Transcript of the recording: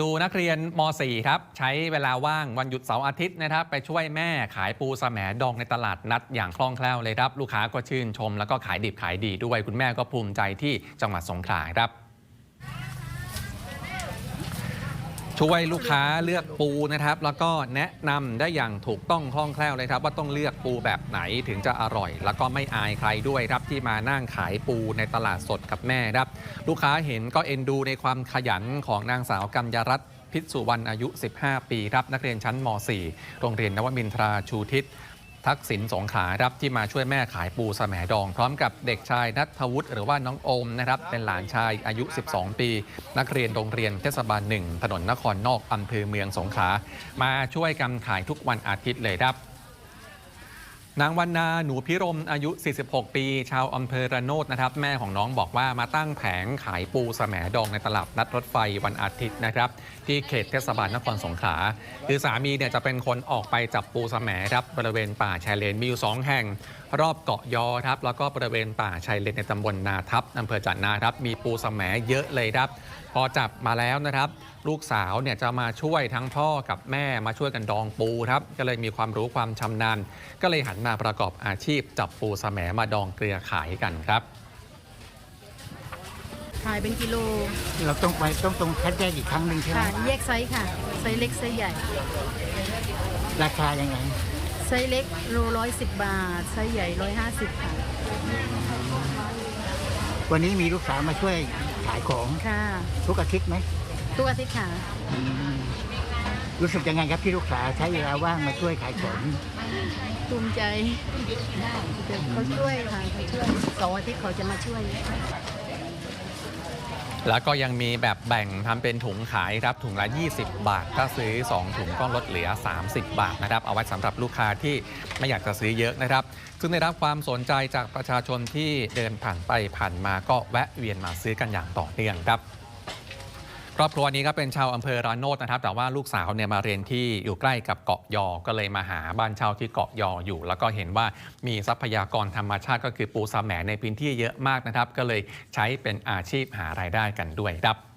ดูนักเรียนม .4 ครับใช้เวลาว่างวันหยุดเสาร์อาทิตย์นะครับไปช่วยแม่ขายปูสแหมดองในตลาดนัดอย่างคล่องแคล่วเลยครับ ลูกค้าก็ชื่นชม แล้วก็ขายดิบขายดีด้วยคุณแม่ก็ภูมิใจที่จังหวัดสงขลาครับ ช่วยลูกค้าเลือกปูนะครับ แล้วก็แนะนำได้อย่างถูกต้องคล่องแคล่วเลยครับ ว่าต้องเลือกปูแบบไหนถึงจะอร่อย แล้วก็ไม่อายใครด้วยครับที่มานั่งขายปูในตลาดสดกับแม่ครับ ลูกค้าเห็นก็เอ็นดูในความขยันของนางสาวกัญญารัตน์พิษสุวรรณอายุ 15 ปีครับ นักเรียนชั้นม .4 โรงเรียนนวมินทราชูทิศ ทักษิณสงขาครับที่มาช่วยแม่ขายปูสแสมดอง พร้อมกับเด็กชายนัทวุฒิหรือว่าน้องโอมนะครับเป็นหลานชายอายุ 12 ปี นักเรียนโรงเรียนเทศบาลหนึ่งถนนนครนอกอำเภอเมืองสงขลามาช่วยกันขายทุกวันอาทิตย์เลยครับ นางวันนาหนูพิรมอายุ 46 ปี ชาวอำเภอระโนดนะครับ แม่ของน้องบอกว่ามาตั้งแผงขายปูสแหมดองในตลาดนัดรถไฟวันอาทิตย์นะครับ ที่เขตเทศบาลนครสงขลาคือสามีเนี่ยจะเป็นคนออกไปจับปูสแหมครับบริเวณป่าชายเลนมีอยู่ 2 แห่ง รอบเกาะยอครับแล้วก็บริเวณป่าชายเลนในตำบลนาทับอำเภอจันนาครับมีปูสแหมเยอะเลยครับ พอจับมาแล้วนะครับลูกสาวเนี่ยจะมาช่วยทั้งพ่อกับแม่มาช่วยกันดองปูครับก็เลยมีความรู้ความชำนาญ ก็เลยหันมาประกอบอาชีพจับปูสะแหมมาดองเกลือขายกันครับ ขายเป็นกิโลเราต้องไปต้องตรงคัดแยกอีกครั้งหนึ่งใช่ไหมค่ะแยกไซส์ค่ะ ไซส์เล็กไซส์ใหญ่ ราคายังไง ไซส์เล็กโลร้อยสิบบาท ไซส์ใหญ่ร้อยห้าสิบค่ะ วันนี้มีลูกสาวมาช่วยขายของค่ะ ทุกอาทิตย์ไหมทุกอาทิตย์ค่ะ อืม รู้สึกยังไงครับที่ลูกสาวใช้เวลาว่างมาช่วยขายของภูมิใจเขาช่วยค่ะเขาช่วยสองอาทิตย์เขาจะมาช่วย แล้วก็ยังมีแบบแบ่งทำเป็นถุงขายครับถุงละ 20 บาท ถ้าซื้อ 2 ถุงก็ลดเหลือ 30 บาทนะครับ เอาไว้สำหรับลูกค้าที่ไม่อยากจะซื้อเยอะนะครับ ซึ่งได้รับความสนใจจากประชาชนที่เดินผ่านไปผ่านมาก็แวะเวียนมาซื้อกันอย่างต่อเนื่องครับ ครอบครัวนี้ก็เป็นชาวอำเภอระโนดนะครับ แต่ว่าลูกสาวเนี่ยมาเรียนที่อยู่ใกล้กับเกาะยอ ก็เลยมาหาบ้านเช่าที่เกาะยออยู่ แล้วก็เห็นว่ามีทรัพยากรธรรมชาติก็คือปูสาแหมในพื้นที่เยอะมากนะครับ ก็เลยใช้เป็นอาชีพหารายได้กันด้วยครับ